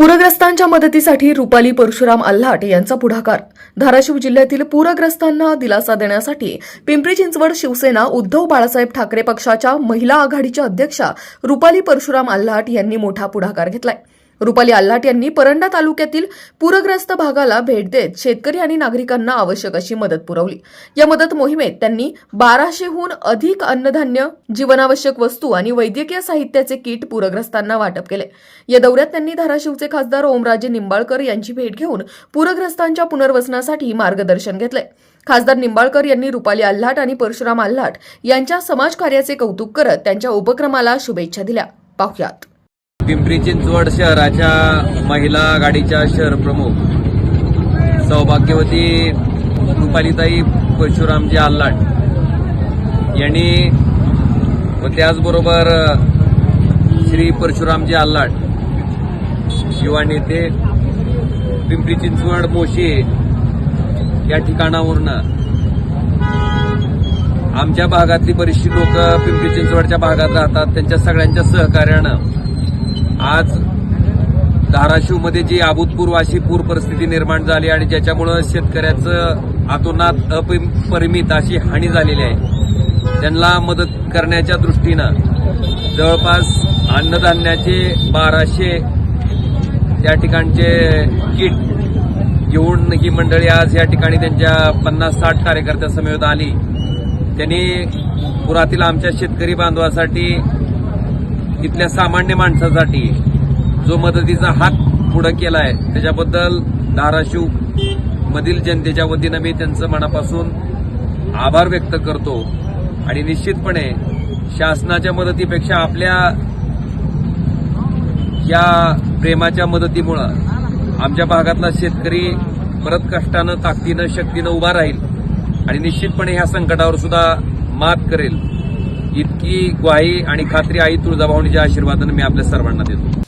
पूरग्रस्तांच्या मदतीसाठी रुपाली परशुराम आल्हाट यांचा पुढाकार. धाराशिव जिल्ह्यातील पूरग्रस्तांना दिलासा देण्यासाठी पिंपरी चिंचवड शिवसेना उद्धव बाळासाहेब ठाकरे पक्षाच्या महिला आघाडीच्या अध्यक्षा रुपाली परशुराम आल्हाट यांनी मोठा पुढाकार घेतलाय. रुपाली आल्हाट यांनी परंडा तालुक्यातील पूरग्रस्त भागाला भेट देत शेतकरी आणि नागरिकांना आवश्यक अशी मदत पुरवली. या मदत मोहिमेत त्यांनी बाराशेहून अधिक अन्नधान्य जीवनावश्यक वस्तू आणि वैद्यकीय साहित्याचे किट पूरग्रस्तांना वाटप केले. या दौऱ्यात त्यांनी धाराशिवचे खासदार ओमराजे निंबाळकर यांची भेट घेऊन पूरग्रस्तांच्या पुनर्वसनासाठी मार्गदर्शन घेतले. खासदार निंबाळकर यांनी रुपाली आल्हाट आणि परशुराम आल्हाट यांच्या समाजकार्याचे कौतुक करत त्यांच्या उपक्रमाला शुभेच्छा दिल्या. पाहुयात. पिंपरी चिंचवड शहराच्या महिला आघाडीच्या शहर प्रमुख सौभाग्यवती रुपालीताई परशुरामजी आल्लाट यांनी व त्याचबरोबर श्री परशुरामजी आल्लाट युवा नेते पिंपरी चिंचवड मोशी या ठिकाणावरून. आमच्या भागातली बरीचशी लोक पिंपरी चिंचवडच्या भागात राहतात त्यांच्या सगळ्यांच्या सहकार्यानं. आज धाराशिवमध्ये जी अभूतपूर्व अशी पूर परिस्थिती निर्माण झाली आणि ज्याच्यामुळं शेतकऱ्याचं आतोनात अपरिमित अशी हानी झालेली आहे त्यांना मदत करण्याच्या दृष्टीनं जवळपास अन्नधान्याचे बाराशे त्या ठिकाणचे किट घेऊन ही मंडळी आज या ठिकाणी त्यांच्या पन्नास साठ कार्यकर्त्यासमवेत आली. त्यांनी पुरातील आमच्या शेतकरी बांधवासाठी इथल्या सामान्य माणसासाठी जो मदतीचा हात पुढं केलाय त्याच्याबद्दल धाराशिव मधील जनतेच्या वतीनं मी त्यांचं मनापासून आभार व्यक्त करतो. आणि निश्चितपणे शासनाच्या मदतीपेक्षा आपल्या या प्रेमाच्या मदतीमुळं आमच्या भागातला शेतकरी परत कष्टानं ताकदीनं शक्तीनं उभा राहील. आणि निश्चितपणे ह्या संकटावर सुद्धा मात करेल. इतकी ग्वाही आणि खात्री आई तुळजाभवानीच्या आशीर्वादानं मी आपल्या सर्वांना देतो.